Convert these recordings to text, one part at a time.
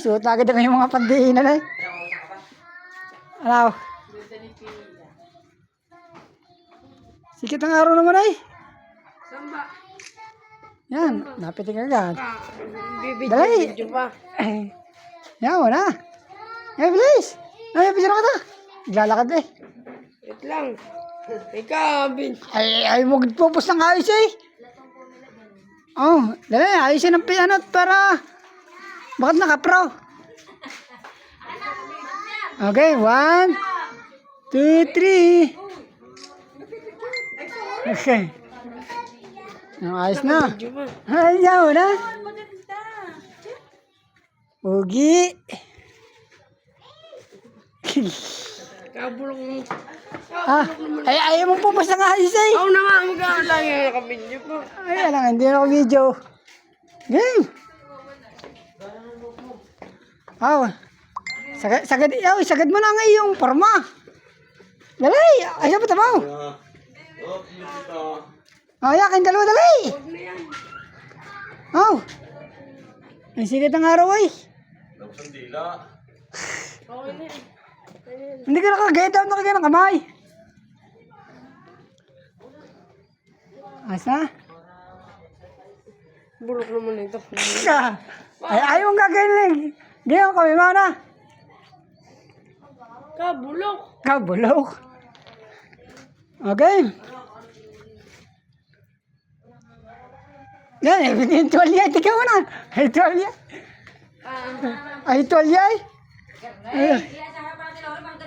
Ay, suot na agad yung mga pandiinan ay. Ano? Sikit ang araw naman ay. Samba. Yan, napitik agad. Ah, Dali. yan, wala. Ay, bilis. Ay, picture ka ta. Naglalakad eh. Wait lang. Ikaw, bin. Ay, ay, magpupus ng ayos eh. Oh, dali, ayusin ang piano para bakit naka-pro? Okay, one, two, three. Okay. Ang ayos na. Video pa. Ay, yaw na. Ugi. Kabulok mo. ah, ay, ayaw mong pupus ng ayos eh. Ako na nga, mag-aalala yung nakabidyo pa. Ay, alam, hindi na ako video. Game. Aw. Sagad, sagad, aw, sagad mo na nga yung forma. Dali, ay, sabi tabaw. Oh, yakin, dalawa, dali. Aw. Ang sigat ng araw ay. Okay na. Hindi ka nakagaya daw, nakagaya ng kamay. Asa? Bulok naman ito. Ay, ayaw mong gagawin lang. Ganyan kami, mana. Kabulok. Kabulok. Okay. Yan, eh, tuwalya. Tika mo na. Ah, Ay, eh. Ay.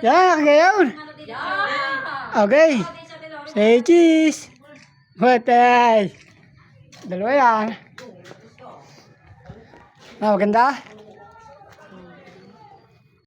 Yan, ngayon. Okay. Say cheese. Batay. Dalawa yan. Ah, maganda.